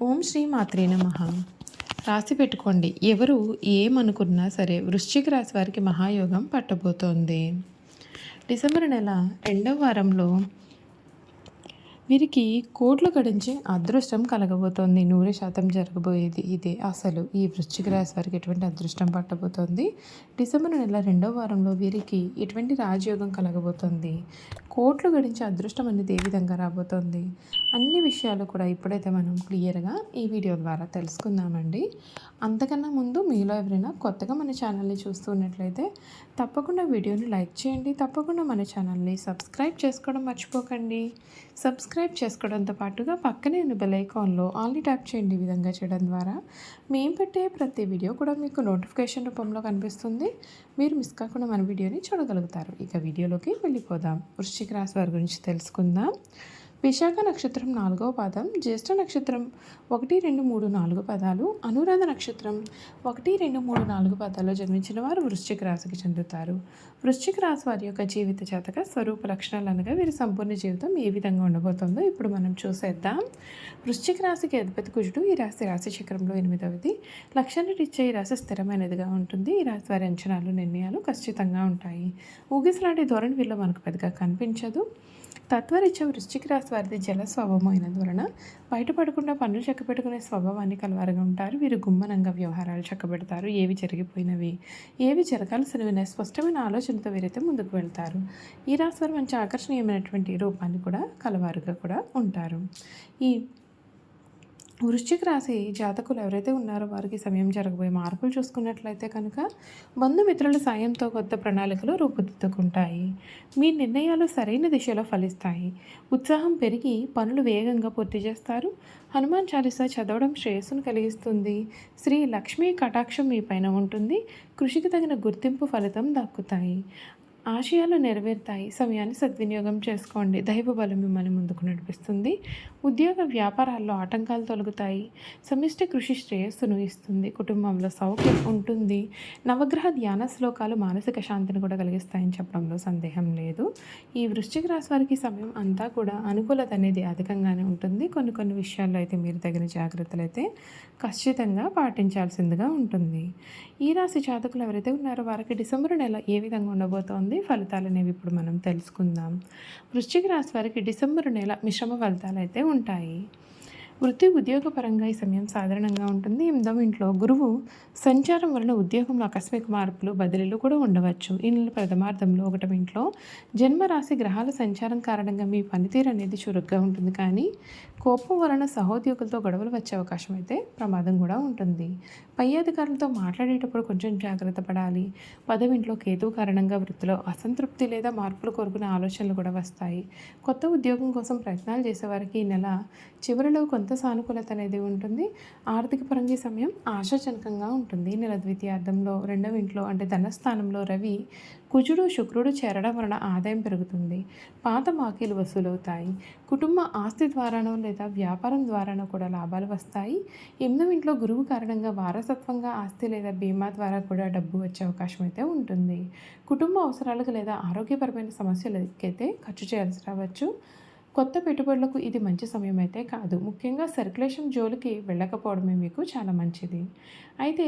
ఓం శ్రీ మాత్రే నమ. రాసి పెట్టుకోండి. ఎవరు ఏమనుకున్నా సరే వృశ్చిక రాశి వారికి మహాయోగం పట్టబోతోంది. డిసెంబర్ నెల రెండవ వారంలో వీరికి కోట్లు గడించే అదృష్టం కలగబోతోంది. నూరు శాతం జరగబోయేది ఇదే. అసలు ఈ వృశ్చిక రాశి వారికి ఎటువంటి అదృష్టం పట్టబోతోంది? డిసెంబర్ నెల రెండవ వారంలో వీరికి ఎటువంటి రాజయోగం కలగబోతోంది? కోట్లు గడించే అదృష్టం అనేది ఏ విధంగా రాబోతోంది? అన్ని విషయాలు కూడా ఇప్పుడైతే మనం క్లియర్గా ఈ వీడియో ద్వారా తెలుసుకుందామండి. అంతకన్నా ముందు మీలో ఎవరైనా కొత్తగా మన ఛానల్ని చూస్తున్నట్లయితే తప్పకుండా వీడియోని లైక్ చేయండి. తప్పకుండా మన ఛానల్ని సబ్స్క్రైబ్ చేసుకోవడం మర్చిపోకండి. సబ్స్క్రైబ్ చేసుకోవడంతో పాటుగా పక్కనే ఉన్న బెల్ ఐకాన్లో ఆల్ని ట్యాప్ చేయండి ఈ విధంగా చేయడం ద్వారా. మేము పెట్టే ప్రతి వీడియో కూడా మీకు నోటిఫికేషన్ రూపంలో కనిపిస్తుంది. మీరు మిస్ కాకుండా మన వీడియోని చూడగలుగుతారు. ఇక వీడియోలోకి వెళ్ళిపోదాం. వృశ్చిక రాశి వారి గురించి తెలుసుకుందాం. విశాఖ నక్షత్రం నాలుగవ పాదం జ్యేష్ఠ నక్షత్రం ఒకటి రెండు మూడు నాలుగు పదాలు అనురాధ నక్షత్రం ఒకటి రెండు మూడు నాలుగు పదాల్లో జన్మించిన వారు వృశ్చిక రాశికి చెందుతారు. వృశ్చిక రాశి వారి యొక్క జీవిత జాతక స్వరూప లక్షణాలు అనగా వీరి సంపూర్ణ జీవితం ఏ విధంగా ఉండబోతుందో ఇప్పుడు మనం చూసేద్దాం. వృశ్చిక రాశికి అధిపతి కుజుడు ఈ రాశి రాశి చక్రంలో ఎనిమిదవది. లక్ష్యాన్ని ఈ రాశి స్థిరమైనదిగా ఉంటుంది. ఈ రాశి వారి అంచనాలు నిర్ణయాలు ఖచ్చితంగా ఉంటాయి. ఊగిసలాంటి ధోరణి వీళ్ళు మనకు పెద్దగా కనిపించదు. తత్వరీత్యా వృశ్చిక రాశి వారిది జల స్వభావం అయినందువలన బయటపడకుండా పనులు చక్కబెట్టుకునే స్వభావాన్ని కలవారుగా ఉంటారు. వీరు గుమ్మనంగా వ్యవహారాలు చక్కబెడతారు. ఏవి జరిగిపోయినవి ఏవి జరగాల్సినవి స్పష్టమైన ఆలోచనతో వీరైతే ముందుకు వెళ్తారు. ఈ రాశి వారు మంచి ఆకర్షణీయమైనటువంటి రూపాన్ని కూడా కలవారుగా కూడా ఉంటారు. ఈ వృశ్చిక రాశి జాతకులు ఎవరైతే ఉన్నారో వారికి సమయం జరగబోయే మార్పులు చూసుకున్నట్లయితే కనుక బంధుమిత్రుల సాయంతో కొత్త ప్రణాళికలు రూపుదిద్దుకుంటాయి. మీ నిర్ణయాలు సరైన దిశలో ఫలిస్తాయి. ఉత్సాహం పెరిగి పనులు వేగంగా పూర్తి చేస్తారు. హనుమాన్ చాలీసా చదవడం శ్రేయస్సును కలిగిస్తుంది. శ్రీ లక్ష్మీ కటాక్షం మీ పైన ఉంటుంది. కృషికి తగిన గుర్తింపు ఫలితం దక్కుతాయి. ఆశయాలు నెరవేరుతాయి. సమయాన్ని సద్వినియోగం చేసుకోండి. దైవ బలం మిమ్మల్ని ముందుకు నడిపిస్తుంది. ఉద్యోగ వ్యాపారాల్లో ఆటంకాలు తొలగుతాయి. సమిష్టి కృషి శ్రేయస్సును ఇస్తుంది. కుటుంబంలో సౌఖ్యం ఉంటుంది. నవగ్రహ ధ్యాన శ్లోకాలు మానసిక శాంతిని కూడా కలిగిస్తాయని చెప్పడంలో సందేహం లేదు. ఈ వృశ్చిక రాశి వారికి సమయం అంతా కూడా అనుకూలత అనేది అధికంగానే ఉంటుంది. కొన్ని కొన్ని విషయాల్లో అయితే మీరు తగిన జాగ్రత్తలు అయితే ఖచ్చితంగా పాటించాల్సిందిగా ఉంటుంది. ఈ రాశి జాతకులు ఎవరైతే ఉన్నారో వారికి డిసెంబర్ నెల ఏ విధంగా ఉండబోతోంది? ఉంది ఫలితాలు అనేవి ఇప్పుడు మనం తెలుసుకుందాం. వృశ్చిక రాశి వారికి డిసెంబర్ నెల మిశ్రమ ఫలితాలు అయితే ఉంటాయి. వృత్తి ఉద్యోగపరంగా ఈ సమయం సాధారణంగా ఉంటుంది. ఎనిమిదవ ఇంట్లో గురువు సంచారం వలన ఉద్యోగంలో ఆకస్మిక మార్పులు బదిలీలు కూడా ఉండవచ్చు. ఈ నెల ప్రథమార్థంలో ఒకటవ ఇంట్లో జన్మరాశి గ్రహాల సంచారం కారణంగా మీ పనితీరు అనేది చురుగ్గా ఉంటుంది. కానీ కోపం వలన సహోద్యోగులతో గొడవలు వచ్చే అవకాశం అయితే ప్రమాదం కూడా ఉంటుంది. పై అధికారులతో మాట్లాడేటప్పుడు కొంచెం జాగ్రత్త పడాలి. పదవింట్లో కేతువు కారణంగా వృత్తిలో అసంతృప్తి లేదా మార్పులు కోరుకునే ఆలోచనలు కూడా వస్తాయి. కొత్త ఉద్యోగం కోసం ప్రయత్నాలు చేసేవారికి ఈ నెల చివరిలో కొంత సానుకూలత అనేది ఉంటుంది. ఆర్థిక పరంగా సమయం ఆశాజనకంగా ఉంటుంది. నెల ద్వితీయార్థంలో రెండవ ఇంట్లో అంటే ధనస్థానంలో రవి కుజుడు శుక్రుడు చేరడం వలన ఆదాయం పెరుగుతుంది. పాత బాకీలు వసూలవుతాయి. కుటుంబ ఆస్తి ద్వారానో లేదా వ్యాపారం ద్వారానో కూడా లాభాలు వస్తాయి. ఎనిమిదవ ఇంట్లో గురువు కారణంగా వారసత్వంగా ఆస్తి లేదా బీమా ద్వారా కూడా డబ్బు వచ్చే అవకాశం అయితే ఉంటుంది. కుటుంబ అవసరాలకు లేదా ఆరోగ్యపరమైన సమస్యలకైతే ఖర్చు చేయాల్సి రావచ్చు. కొత్త పెట్టుబడులకు ఇది మంచి సమయం అయితే కాదు. ముఖ్యంగా సర్క్యులేషన్ జోలికి వెళ్ళకపోవడమే మీకు చాలా మంచిది. అయితే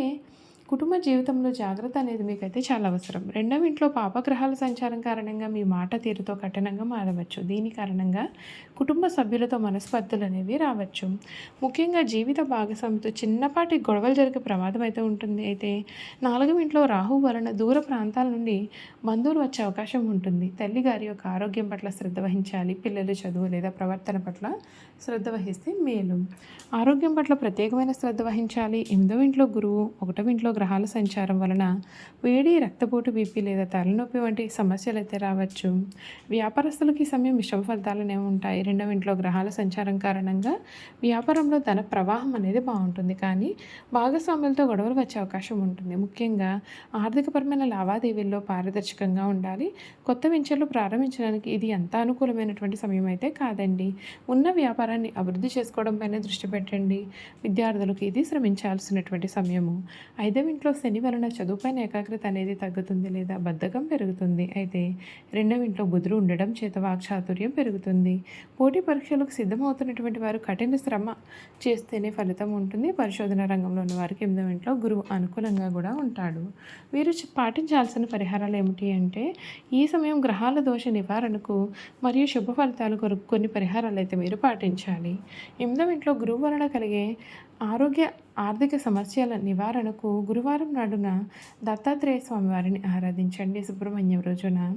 కుటుంబ జీవితంలో జాగ్రత్త అనేది మీకైతే చాలా అవసరం. రెండవ ఇంట్లో పాపగ్రహాల సంచారం కారణంగా మీ మాట తీరుతో కఠినంగా మారవచ్చు. దీని కారణంగా కుటుంబ సభ్యులతో మనస్పర్ధలు అనేవి రావచ్చు. ముఖ్యంగా జీవిత భాగస్వామితో చిన్నపాటి గొడవలు జరిగే ప్రమాదం అయితే ఉంటుంది. అయితే నాలుగవ ఇంట్లో రాహు వలన దూర ప్రాంతాల నుండి బంధువులు వచ్చే అవకాశం ఉంటుంది. తల్లి గారి యొక్క ఆరోగ్యం పట్ల శ్రద్ధ వహించాలి. పిల్లల చదువు లేదా ప్రవర్తన పట్ల శ్రద్ధ వహిస్తే మేలు. ఆరోగ్యం పట్ల ప్రత్యేకమైన శ్రద్ధ వహించాలి. ఎనిమిదవ ఇంట్లో గురువు ఒకటవ ఇంట్లో గ్రహాల సంచారం వలన వేడి రక్తపోటు బీపీ లేదా తలనొప్పి వంటి సమస్యలు అయితే రావచ్చు. వ్యాపారస్తులకి సమయం విషమ ఫలితాలనే ఉంటాయి. రెండవ ఇంట్లో గ్రహాల సంచారం కారణంగా వ్యాపారంలో ధన ప్రవాహం అనేది బాగుంటుంది. కానీ భాగస్వాములతో గొడవలు వచ్చే అవకాశం ఉంటుంది. ముఖ్యంగా ఆర్థికపరమైన లావాదేవీల్లో పారదర్శకంగా ఉండాలి. కొత్త వెంచర్లు ప్రారంభించడానికి ఇది ఎంత అనుకూలమైనటువంటి సమయం అయితే కాదండి. ఉన్న వ్యాపారాన్ని అభివృద్ధి చేసుకోవడం పైన దృష్టి పెట్టండి. విద్యార్థులకు ఇది శ్రమించాల్సినటువంటి సమయము. ఐదవ ఐదవ ఇంట్లో శని వలన చదువుపైన ఏకాగ్రత అనేది తగ్గుతుంది లేదా బద్ధకం పెరుగుతుంది. అయితే రెండవ ఇంట్లో బుధుడు ఉండడం చేత వాక్చాతుర్యం పెరుగుతుంది. పోటీ పరీక్షలకు సిద్ధమవుతున్నటువంటి వారు కఠిన శ్రమ చేస్తేనే ఫలితం ఉంటుంది. పరిశోధన రంగంలో ఉన్న వారికి ఎనిమిదవ ఇంట్లో గురువు అనుకూలంగా కూడా ఉంటాడు. వీరు పాటించాల్సిన పరిహారాలు ఏమిటి అంటే ఈ సమయం గ్రహాల దోష నివారణకు మరియు శుభ ఫలితాలు కొరకు కొన్ని పరిహారాలు అయితే మీరు పాటించాలి. ఎనిమిదవ ఇంట్లో గురువు వలన కలిగే ఆరోగ్య ఆర్థిక సమస్యల నివారణకు గురువారం నాడున దత్తాత్రేయ స్వామి వారిని ఆరాధించండి. సుబ్రహ్మణ్యం రోజున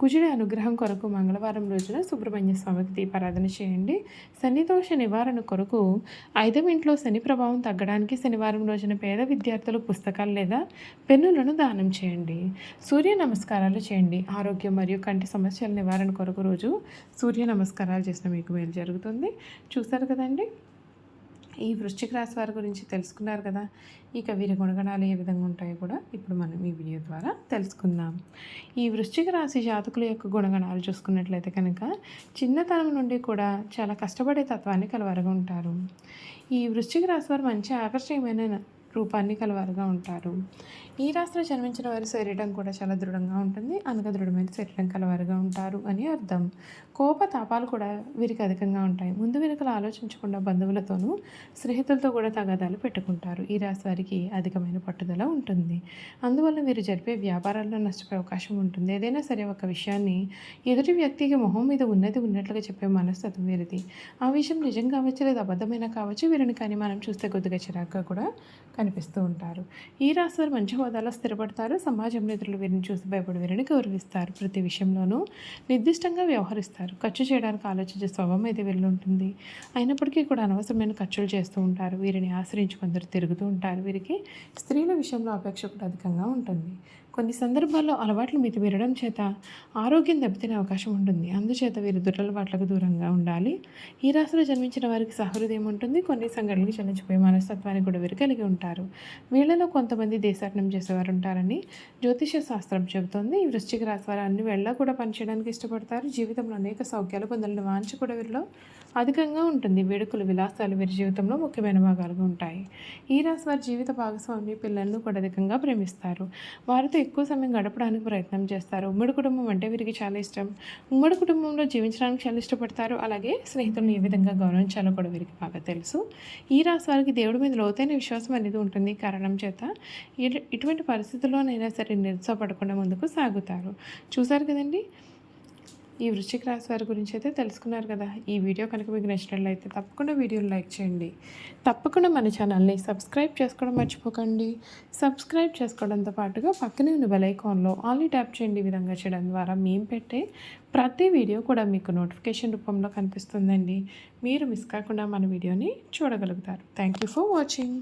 కుజుడి అనుగ్రహం కొరకు మంగళవారం రోజున సుబ్రహ్మణ్య స్వామికి దీపారాధన చేయండి. శనిదోష నివారణ కొరకు ఐదవ ఇంట్లో శని ప్రభావం తగ్గడానికి శనివారం రోజున పేద విద్యార్థులు పుస్తకాలు లేదా పెన్నులను దానం చేయండి. సూర్య నమస్కారాలు చేయండి. ఆరోగ్యం మరియు కంటి సమస్యల నివారణ కొరకు రోజు సూర్య నమస్కారాలు చేసిన మీకు మేలు జరుగుతుంది. చూసారు కదండి? ఈ వృశ్చిక రాశి వారి గురించి తెలుసుకున్నారు కదా ఇక వీరి గుణగణాలు ఏ విధంగా ఉంటాయో కూడా ఇప్పుడు మనం ఈ వీడియో ద్వారా తెలుసుకుందాం. ఈ వృశ్చిక రాశి జాతకుల యొక్క గుణగణాలు చూసుకున్నట్లయితే కనుక చిన్నతనం నుండి కూడా చాలా కష్టపడే తత్వాన్ని కలవరగా ఉంటారు. ఈ వృశ్చిక రాశి వారు మంచి ఆకర్షణీయమైన రూపాన్ని కలవారుగా ఉంటారు. ఈ రాశిలో జన్మించిన వారి శరీరం కూడా చాలా దృఢంగా ఉంటుంది. అనగా దృఢమైన శరీరం కలవారుగా ఉంటారు అని అర్థం. కోప తాపాలు కూడా వీరికి అధికంగా ఉంటాయి. ముందు వెనుకలు ఆలోచించకుండా బంధువులతోనూ స్నేహితులతో కూడా తగాదాలు పెట్టుకుంటారు. ఈ రాశి వారికి అధికమైన పట్టుదల ఉంటుంది. అందువల్ల వీరు జరిపే వ్యాపారాల్లో నష్టపోయే అవకాశం ఉంటుంది. ఏదైనా సరే ఒక విషయాన్ని ఎదుటి వ్యక్తికి మొహం మీద ఉన్నది ఉన్నట్లుగా చెప్పే మనస్తత్వం వీరిది. ఆ విషయం నిజం కావచ్చు లేదా అబద్ధమైన కావచ్చు. వీరిని కానీ మనం చూస్తే కొద్దిగా చిరాగ్గా కూడా కనిపిస్తూ ఉంటారు. ఈ రాశివారు మంచి హోదాలో స్థిరపడతారు. సమాజంలో ఇతరులు వీరిని చూసి భయపడి వీరిని గౌరవిస్తారు. ప్రతి విషయంలోనూ నిర్దిష్టంగా వ్యవహరిస్తారు. ఖర్చు చేయడానికి ఆలోచించే స్వభావం అయితే వీరిలో ఉంటుంది అయినప్పటికీ కూడా అనవసరమైన ఖర్చులు చేస్తూ ఉంటారు. వీరిని ఆశ్రయించి కొందరు తిరుగుతూ ఉంటారు. వీరికి స్త్రీల విషయంలో అపేక్ష కూడా అధికంగా ఉంటుంది. కొన్ని సందర్భాల్లో అలవాట్లు మితిమీరడం చేత ఆరోగ్యం దెబ్బతినే అవకాశం ఉంటుంది. అందుచేత వీరు దురలవాట్లకు దూరంగా ఉండాలి. ఈ రాశిలో జన్మించిన వారికి సహృదయం ఉంటుంది. కొన్ని సంఘటనలు చలించిపోయే మనస్తత్వాన్ని కూడా వీరు కలిగి ఉంటారు. వీళ్ళలో కొంతమంది దేశాటనం చేసేవారు ఉంటారని జ్యోతిష శాస్త్రం చెబుతోంది. ఈ వృశ్చిక రాశి వారు అన్ని వేళ కూడా పనిచేయడానికి ఇష్టపడతారు. జీవితంలో అనేక సౌఖ్యాలు పొందాలని వాంఛ కూడా వీరిలో అధికంగా ఉంటుంది. వేడుకలు విలాసాలు వీరి జీవితంలో ముఖ్యమైన భాగాలుగా ఉంటాయి. ఈ రాశి వారి జీవిత భాగస్వామి పిల్లలను కూడా అధికంగా ప్రేమిస్తారు. వారితో ఎక్కువ సమయం గడపడానికి ప్రయత్నం చేస్తారు. ఉమ్మడి కుటుంబం అంటే వీరికి చాలా ఇష్టం. ఉమ్మడి కుటుంబంలో జీవించడానికి చాలా ఇష్టపడతారు. అలాగే స్నేహితులను ఏ విధంగా గౌరవించాలో కూడా వీరికి బాగా తెలుసు. ఈ రాశి వారికి దేవుడి మీద లోతైన విశ్వాసం అనేది ఉంటుంది. ఈ కారణం చేత ఇటువంటి పరిస్థితుల్లోనైనా సరే నిరుత్సాహపడకుండా ముందుకు సాగుతారు. చూసారు కదండి? ఈ వృశ్చిక రాశి వారి గురించి అయితే తెలుసుకున్నారు కదా. ఈ వీడియో కనుక మీకు నచ్చినట్లయితే తప్పకుండా వీడియోని లైక్ చేయండి. తప్పకుండా మన ఛానల్ని సబ్స్క్రైబ్ చేసుకోవడం మర్చిపోకండి. సబ్స్క్రైబ్ చేసుకోవడంతో పాటుగా పక్కనే ఉన్న బెల్ ఐకాన్లో ట్యాప్ చేయండి ఈ విధంగా చేయడం ద్వారా మేము పెట్టే ప్రతి వీడియో కూడా మీకు నోటిఫికేషన్ రూపంలో కనిపిస్తుందండి. మీరు మిస్ కాకుండా మన వీడియోని చూడగలుగుతారు. Thank you for watching.